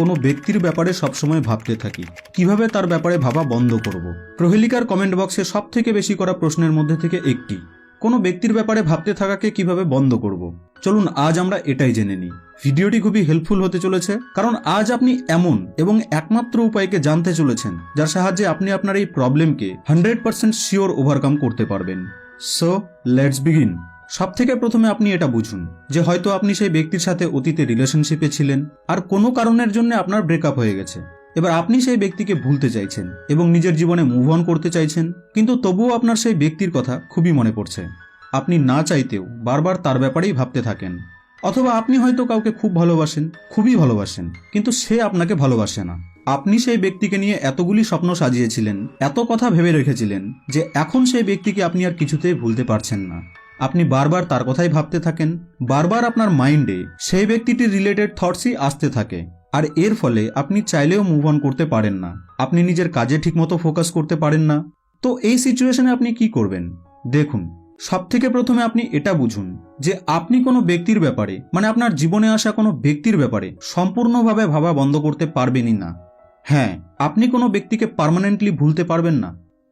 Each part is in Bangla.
কোনো ব্যক্তির ব্যাপারে সবসময় ভাবতে থাকি। কীভাবে তার ব্যাপারে ভাবা বন্ধ করব? প্রহেলিকার কমেন্ট বক্সে সব থেকে বেশি করা প্রশ্নের মধ্যে থেকে একটি। কোনো ব্যক্তির ব্যাপারে ভাবতে থাকাকে কীভাবে বন্ধ করব? চলুন আজ আমরা এটাই জেনে নিই। ভিডিওটি খুবই হেল্পফুল হতে চলেছে, কারণ আজ আপনি এমন এবং একমাত্র উপায়কে জানতে চলেছেন, যার সাহায্যে আপনি আপনার এই প্রবলেমকে হান্ড্রেড পার্সেন্ট শিওর ওভারকাম করতে পারবেন। সো লেটস বিগিন সব থেকে প্রথমে আপনি এটা বুঝুন যে হয়তো আপনি সেই ব্যক্তির সাথে অতীতে রিলেশনশিপে ছিলেন আর কোনো কারণের জন্য আপনার ব্রেকআপ হয়ে গেছে। এবার আপনি সেই ব্যক্তিকে ভুলতে চাইছেন এবং নিজের জীবনে মুভ অন করতে চাইছেন, কিন্তু তবুও আপনার সেই ব্যক্তির কথা খুবই মনে পড়ছে। আপনি না চাইতেও বারবার তার ব্যাপারেই ভাবতে থাকেন। অথবা আপনি হয়তো কাউকে খুব ভালোবাসেন, খুবই ভালোবাসেন, কিন্তু সে আপনাকে ভালোবাসে না। আপনি সেই ব্যক্তিকে নিয়ে এতগুলি স্বপ্ন সাজিয়েছিলেন, এত কথা ভেবে রেখেছিলেন যে এখন সেই ব্যক্তিকে আপনি আর কিছুতেই ভুলতে পারছেন না। আপনি বারবার তার কথাই ভাবতে থাকেন, বারবার আপনার মাইন্ডে সেই ব্যক্তিটির রিলেটেড থটসই আসতে থাকে, আর এর ফলে আপনি চাইলেও মুভ অন করতে পারেন না। আপনি নিজের কাজে ঠিকমতো ফোকাস করতে পারেন না। তো এই সিচুয়েশনে আপনি কি করবেন? দেখুন সব থেকে প্রথমে আপনি এটা বুঝুন যে আপনি কোনো ব্যক্তির ব্যাপারে মানে আপনার জীবনে আসা কোনো ব্যক্তির ব্যাপারে সম্পূর্ণভাবে ভাবা বন্ধ করতে পারবেনই না। হ্যাঁ আপনি কোনো ব্যক্তিকে পার্মানেন্টলি ভুলতে পারবেন না।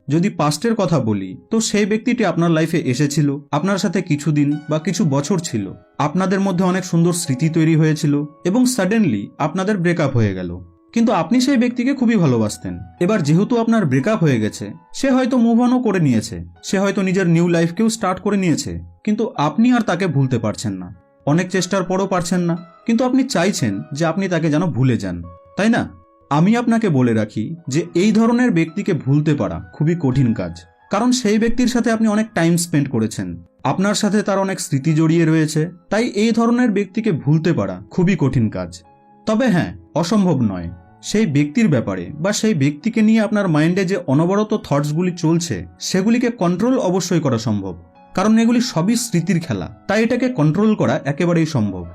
যদি পাস্টের কথা বলি, তো সেই ব্যক্তিটি আপনার লাইফে এসেছিল, আপনার সাথে কিছুদিন বা কিছু বছর ছিল। আপনাদের মধ্যে অনেক সুন্দর স্মৃতি তৈরি হয়েছিল এবং সাডেনলি আপনাদের ব্রেকআপ হয়ে গেল। কিন্তু আপনি সেই ব্যক্তিকে খুবই ভালোবাসতেন। এবার যেহেতু আপনার ব্রেকআপ হয়ে গেছে, সে হয়তো মুভ অনও করে নিয়েছে। সে হয়তো নিজের নিউ লাইফকেও স্টার্ট করে নিয়েছে। কিন্তু আপনি আর তাকে ভুলতে পারছেন না। অনেক চেষ্টার পরও পারছেন না। কিন্তু আপনি চাইছেন যে আপনি তাকে যেন ভুলে যান। তাই না? আমি আপনাকে বলে রাখি যে এই ধরনের ব্যক্তিকে ভুলতে পারা খুবই কঠিন কাজ। কারণ সেই ব্যক্তির সাথে আপনি অনেক টাইম স্পেন্ড করেছেন। আপনার সাথে তার অনেক স্মৃতি জড়িয়ে রয়েছে। তাই এই ধরনের ব্যক্তিকে ভুলতে পারা খুবই কঠিন কাজ। তবে হ্যাঁ অসম্ভব নয়। সেই ব্যক্তির ব্যাপারে বা সেই ব্যক্তিকে নিয়ে আপনার মাইন্ডে যে অনবরত থটসগুলি চলছে, সেগুলিকে কন্ট্রোল অবশ্যই করা সম্ভব। কারণ এগুলি সবই স্মৃতির খেলা। তাই এটাকে কন্ট্রোল করা একেবারেই সম্ভব।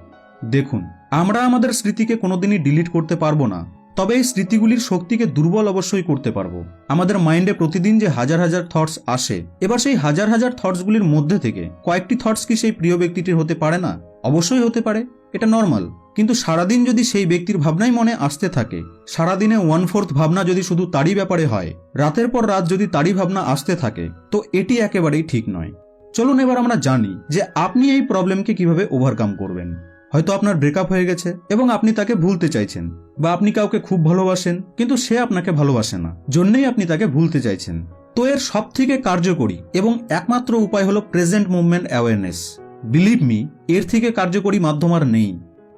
দেখুন, আমরা আমাদের স্মৃতিকে কোনোদিনই ডিলিট করতে পারব না। তবে এই স্মৃতিগুলির শক্তিকে দুর্বল অবশ্যই করতে পারব। আমাদের মাইন্ডে প্রতিদিন যে হাজার হাজার থটস আসে, এবার সেই হাজার হাজার থটসগুলির মধ্যে থেকে কয়েকটি থটস কি সেই প্রিয় ব্যক্তিটির হতে পারে না? অবশ্যই হতে পারে, এটা নর্মাল কিন্তু সারাদিন যদি সেই ব্যক্তির ভাবনাই মনে আসতে থাকে, সারাদিনে ওয়ান ফোর্থ ভাবনা যদি শুধু তারই ব্যাপারে হয়, রাতের পর রাত যদি তারই ভাবনা আসতে থাকে, তো এটি একেবারেই ঠিক নয়। চলুন এবার আমরা জানি যে আপনি এই প্রবলেমকে কীভাবে ওভারকাম করবেন। হয়তো আপনার ব্রেকআপ হয়ে গেছে এবং আপনি তাকে ভুলতে চাইছেন বা আপনি কাউকে খুব ভালোবাসেন, কিন্তু সে আপনাকে ভালোবাসে না। জন্যই আপনি তাকে ভুলতে চাইছেন। তো এর সব থেকে কার্যকরী এবং একমাত্র উপায় হলো present movement awareness believe me এর থেকে কার্যকরী মাধ্যম আর নেই।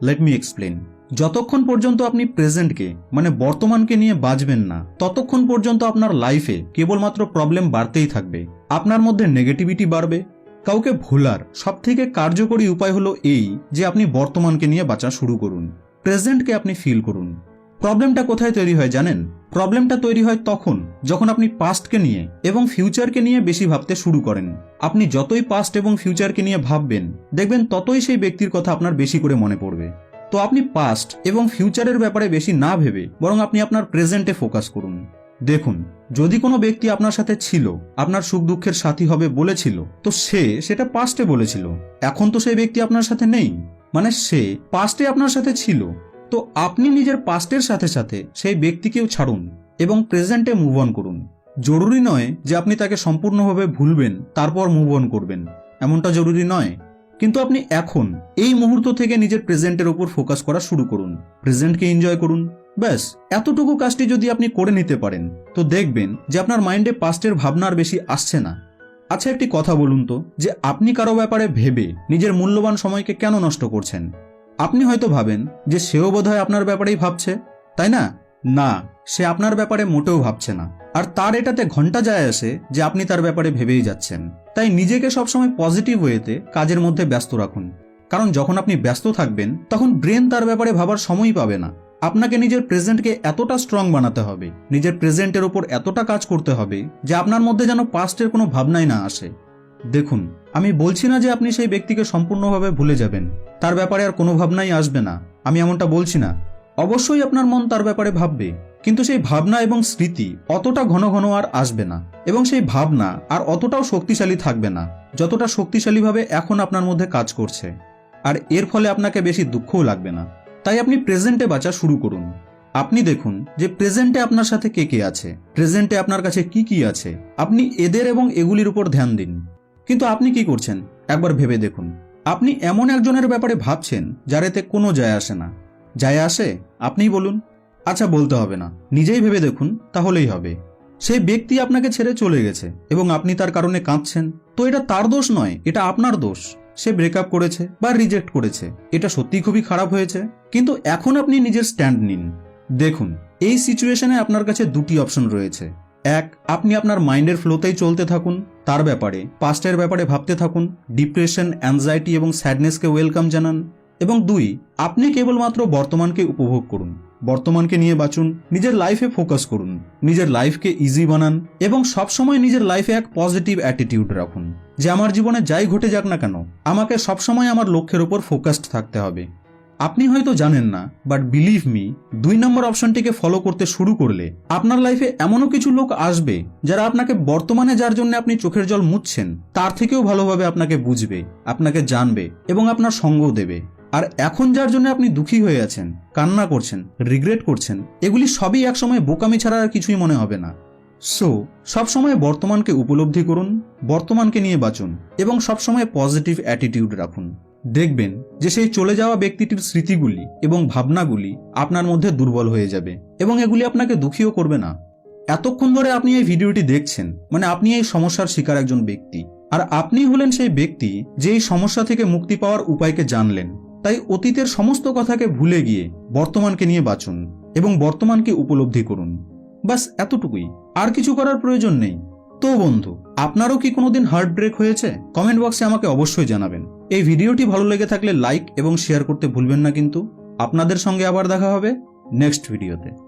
লেট মি এক্সপ্লেন যতক্ষণ পর্যন্ত আপনি প্রেজেন্টকে মানে বর্তমানকে নিয়ে বাঁচবেন না, ততক্ষণ পর্যন্ত আপনার লাইফে কেবলমাত্র প্রবলেম বাড়তেই থাকবে। আপনার মধ্যে নেগেটিভিটি বাড়বে কাউকে ভোলার সব থেকে কার্যকরী উপায় হলো এই যে আপনি বর্তমানকে নিয়ে বাঁচা শুরু করুন, প্রেজেন্টকে আপনি ফিল করুন। প্রবলেমটা কোথায় তৈরি হয় জানেন? প্রবলেমটা তৈরি হয় তখন, যখন আপনি পাস্টকে নিয়ে এবং ফিউচারকে নিয়ে বেশি ভাবতে শুরু করেন। আপনি যতই পাস্ট এবং ফিউচারকে নিয়ে ভাববেন, দেখবেন ততই সেই ব্যক্তির কথা আপনার বেশি করে মনে পড়বে। তো আপনি পাস্ট এবং ফিউচারের ব্যাপারে বেশি না ভেবে বরং আপনি আপনার প্রেজেন্টে ফোকাস করুন। দেখুন যদি কোনো ব্যক্তি আপনার সাথে ছিল, আপনার সুখ দুঃখের সাথী হবে বলেছিল, তো সে সেটা পাস্টে বলেছিল। এখন তো সেই ব্যক্তি আপনার সাথে নেই। মানে সে পাস্টে আপনার সাথে ছিল। তো আপনি নিজের পাস্টের সাথে সাথে সেই ব্যক্তিকেও ছাড়ুন এবং প্রেজেন্টে মুভ অন করুন। জরুরি নয় যে আপনি তাকে সম্পূর্ণভাবে ভুলবেন, তারপর মুভ অন করবেন। এমনটা জরুরি নয়। কিন্তু আপনি এখন এই মুহূর্ত থেকে নিজের প্রেজেন্টের উপর ফোকাস করা শুরু করুন। প্রেজেন্টকে এনজয় করুন। ব্যাস, এতটুকু কাজটি যদি আপনি করে নিতে পারেন, তো দেখবেন যে আপনার মাইন্ডে পাস্টের ভাবনার বেশি আসছে না। আচ্ছা একটি কথা বলুন তো, যে আপনি কারও ব্যাপারে ভেবে নিজের মূল্যবান সময়কে কেন নষ্ট করছেন? আপনি হয়তো ভাবেন যে সেও বোধহয় আপনার ব্যাপারেই ভাবছে, তাই না? না, সে আপনার ব্যাপারে মোটেও ভাবছে না। আর তার এটাতে ঘণ্টা যায় আসে যে আপনি তার ব্যাপারে ভেবেই যাচ্ছেন। তাই নিজেকে সবসময় পজিটিভ ওয়েতে কাজের মধ্যে ব্যস্ত রাখুন। কারণ যখন আপনি ব্যস্ত থাকবেন, তখন ব্রেন তার ব্যাপারে ভাবার সময়ই পাবে না। আপনাকে নিজের প্রেজেন্টকে এতটা স্ট্রং বানাতে হবে, নিজের প্রেজেন্টের ওপর এতটা কাজ করতে হবে, যে আপনার মধ্যে যেন পাস্টের কোনো ভাবনাই না আসে। দেখুন, আমি বলছি না যে আপনি সেই ব্যক্তিকে সম্পূর্ণভাবে ভুলে যাবেন, তার ব্যাপারে আর কোনো ভাবনাই আসবে না, আমি এমনটা বলছি না। অবশ্যই আপনার মন তার ব্যাপারে ভাববে, কিন্তু সেই ভাবনা এবং স্মৃতি অতটা ঘন ঘন আর আসবে না, এবং সেই ভাবনা আর অতটাও শক্তিশালী থাকবে না, যতটা শক্তিশালীভাবে এখন আপনার মধ্যে কাজ করছে। আর এর ফলে আপনাকে বেশি দুঃখও লাগবে না। তাই আপনি প্রেজেন্টে বাঁচা শুরু করুন। আপনি দেখুন যে প্রেজেন্টে আপনার সাথে কে কে আছে প্রেজেন্টে আপনার কাছে কি কি আছে। আপনি এদের এবং এগুলির উপর ধ্যান দিন। কিন্তু আপনি কি করছেন? একবার ভেবে দেখুন। আপনি এমন একজনের ব্যাপারে ভাবছেন যার এতে কোনো যায় আসে না। যায় আসে? আপনিই বলুন। আচ্ছা বলতে হবে না। নিজেই ভেবে দেখুন, তাহলেই হবে। সেই ব্যক্তি আপনাকে ছেড়ে চলে গেছে এবং আপনি তার কারণে কাঁদছেন। তো এটা তার দোষ নয়, এটা আপনার দোষ। সে ব্রেকআপ করেছে বা রিজেক্ট করেছে। এটা সত্যি খুবই খারাপ হয়েছে। কিন্তু এখন আপনি নিজের স্ট্যান্ড নিন। দেখুন, এই সিচুয়েশনে আপনার কাছে দুটি অপশন রয়েছে। এক, আপনি আপনার মাইন্ডের ফ্লোতেই চলতে থাকুন। তার ব্যাপারে পাস্টের ব্যাপারে ভাবতে থাকুন। ডিপ্রেশন অ্যাংজাইটি এবং স্যাডনেসকে ওয়েলকাম জানান। এবং দুই, আপনি কেবলমাত্র বর্তমানকে উপভোগ করুন। বর্তমানকে নিয়ে বাঁচুন। নিজের লাইফে ফোকাস করুন। নিজের লাইফকে ইজি বানান এবং সবসময় নিজের লাইফে এক পজিটিভ অ্যাটিটিউড রাখুন। যে আমার জীবনে যাই ঘটে যাক না কেন, আমাকে সবসময় আমার লক্ষ্যের উপর ফোকাসড থাকতে হবে। আপনি হয়তো জানেন না বাট বিলিভ মি দুই নম্বর অপশনটিকে ফলো করতে শুরু করলে আপনার লাইফে এমনও কিছু লোক আসবে যারা আপনাকে বর্তমানে যার জন্য আপনি চোখের জল মুছছেন, তার থেকেও ভালোভাবে আপনাকে বুঝবে, আপনাকে জানবে এবং আপনার সঙ্গও দেবে। আর এখন যার জন্য আপনি দুঃখী হয়ে আছেন, কান্না করছেন রিগ্রেট করছেন, এগুলি সবই একসময় বোকামি ছাড়া আর কিছুই মনে হবে না। সো সবসময় বর্তমানকে উপলব্ধি করুন, বর্তমানকে নিয়ে বাঁচুন, এবং সবসময় পজিটিভ অ্যাটিটিউড রাখুন। দেখবেন যে সেই চলে যাওয়া ব্যক্তিটির স্মৃতিগুলি এবং ভাবনাগুলি আপনার মধ্যে দুর্বল হয়ে যাবে, এবং এগুলি আপনাকে দুঃখীও করবে না। এতক্ষণ ধরে আপনি এই ভিডিওটি দেখছেন মানে আপনি এই সমস্যার শিকার একজন ব্যক্তি, আর আপনি হলেন সেই ব্যক্তি যে এই সমস্যা থেকে মুক্তি পাওয়ার উপায়কে জানলেন। তাই অতীতের সমস্ত কথাকে ভুলে গিয়ে বর্তমানকে নিয়ে বাঁচুন, এবং বর্তমানকে উপলব্ধি করুন। বাস এতটুকুই। আর কিছু করার প্রয়োজন নেই। তো বন্ধু, আপনারও কি কোনোদিন হার্ট ব্রেক হয়েছে? কমেন্ট বক্সে আমাকে অবশ্যই জানাবেন। এই ভিডিওটি ভালো লেগে থাকলে লাইক এবং শেয়ার করতে ভুলবেন না কিন্তু। আপনাদের সঙ্গে আবার দেখা হবে নেক্সট ভিডিওতে